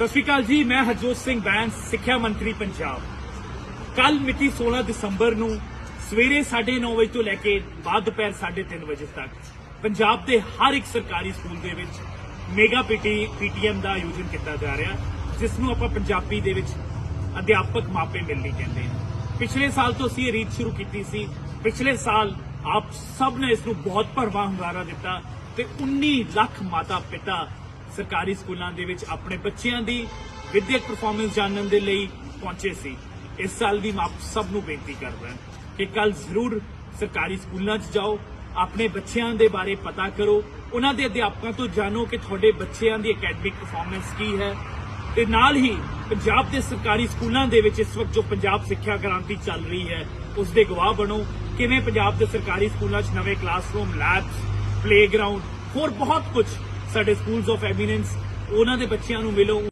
ਸਤਿ ਸ਼੍ਰੀ ਅਕਾਲ ਜੀ, ਮੈਂ ਹਰਜੋਤ ਸਿੰਘ ਬੈਂਸ, ਸਿੱਖਿਆ ਮੰਤਰੀ ਪੰਜਾਬ। ਕੱਲ ਮਿਤੀ 16 ਦਸੰਬਰ ਨੂੰ ਸਵੇਰੇ 9:30 ਵਜੇ ਤੋਂ ਲੈ ਕੇ ਬਾਅਦ ਦੁਪਹਿਰ 3:30 ਵਜੇ ਤੱਕ ਪੰਜਾਬ ਦੇ ਹਰ ਇੱਕ ਸਰਕਾਰੀ ਸਕੂਲ ਦੇ ਵਿੱਚ ਮੇਗਾ ਪੀਟੀ, ਪੀਟੀਐਮ ਦਾ ਆਯੋਜਨ ਕੀਤਾ ਜਾ ਰਿਹਾ, ਜਿਸ ਨੂੰ ਆਪਾਂ ਪੰਜਾਬੀ ਦੇ ਵਿੱਚ ਅਧਿਆਪਕ ਮਾਪੇ ਮਿਲਣੀ ਕਹਿੰਦੇ ਹਾਂ ਪਿਛਲੇ ਸਾਲ ਤੋਂ ਅਸੀਂ ਇਹ ਰੀਤ ਸ਼ੁਰੂ ਕੀਤੀ ਸੀ। ਪਿਛਲੇ ਸਾਲ ਆਪ ਸਭ ਨੇ ਇਸ ਨੂੰ ਬਹੁਤ ਭਰਵਾਂ ਹੁੰਗਾਰਾ ਦਿੱਤਾ ਤੇ 19 ਲੱਖ ਮਾਤਾ ਪਿਤਾ ਸਰਕਾਰੀ ਸਕੂਲਾਂ ਦੇ ਵਿੱਚ ਆਪਣੇ ਬੱਚਿਆਂ ਦੀ ਵਿਦਿਅਕ ਪਰਫਾਰਮੈਂਸ ਜਾਣਨ ਦੇ ਲਈ ਪਹੁੰਚੇ ਸੀ। ਇਸ ਸਾਲ ਦੀ ਮੈਂ ਆਪ ਸਭ ਨੂੰ ਬੇਨਤੀ ਕਰਦਾ ਹਾਂ ਕਿ ਕੱਲ ਜ਼ਰੂਰ ਸਰਕਾਰੀ ਸਕੂਲਾਂ 'ਚ ਜਾਓ, ਆਪਣੇ ਬੱਚਿਆਂ ਦੇ ਬਾਰੇ ਪਤਾ ਕਰੋ, ਉਹਨਾਂ ਦੇ ਅਧਿਆਪਕਾਂ ਤੋਂ ਜਾਣੋ ਕਿ ਤੁਹਾਡੇ ਬੱਚਿਆਂ ਦੀ ਅਕੈਡਮਿਕ ਪਰਫਾਰਮੈਂਸ ਕੀ ਹੈ। ਤੇ ਨਾਲ ਹੀ ਪੰਜਾਬ ਦੇ ਸਰਕਾਰੀ ਸਕੂਲਾਂ ਦੇ ਵਿੱਚ ਇਸ ਵਕਤ ਜੋ ਪੰਜਾਬ ਸਿੱਖਿਆ ਕ੍ਰਾਂਤੀ ਚੱਲ ਰਹੀ ਹੈ, ਉਸ ਦੇ ਗਵਾਹ ਬਣੋ। ਕਿਵੇਂ ਪੰਜਾਬ ਦੇ ਸਰਕਾਰੀ ਸਕੂਲਾਂ 'ਚ ਨਵੇਂ ਕਲਾਸਰੂਮ ਲੈਬਸ ਪਲੇਗਰਾਉਂਡ ਹੋਰ ਬਹੁਤ ਕੁਝ ਸਾਡੇ ਸਕੂਲਸ ਆਫ ਐਮੀਨੈਂਸ ਉਹਨਾਂ ਦੇ ਬੱਚਿਆਂ ਨੂੰ ਮਿਲੋ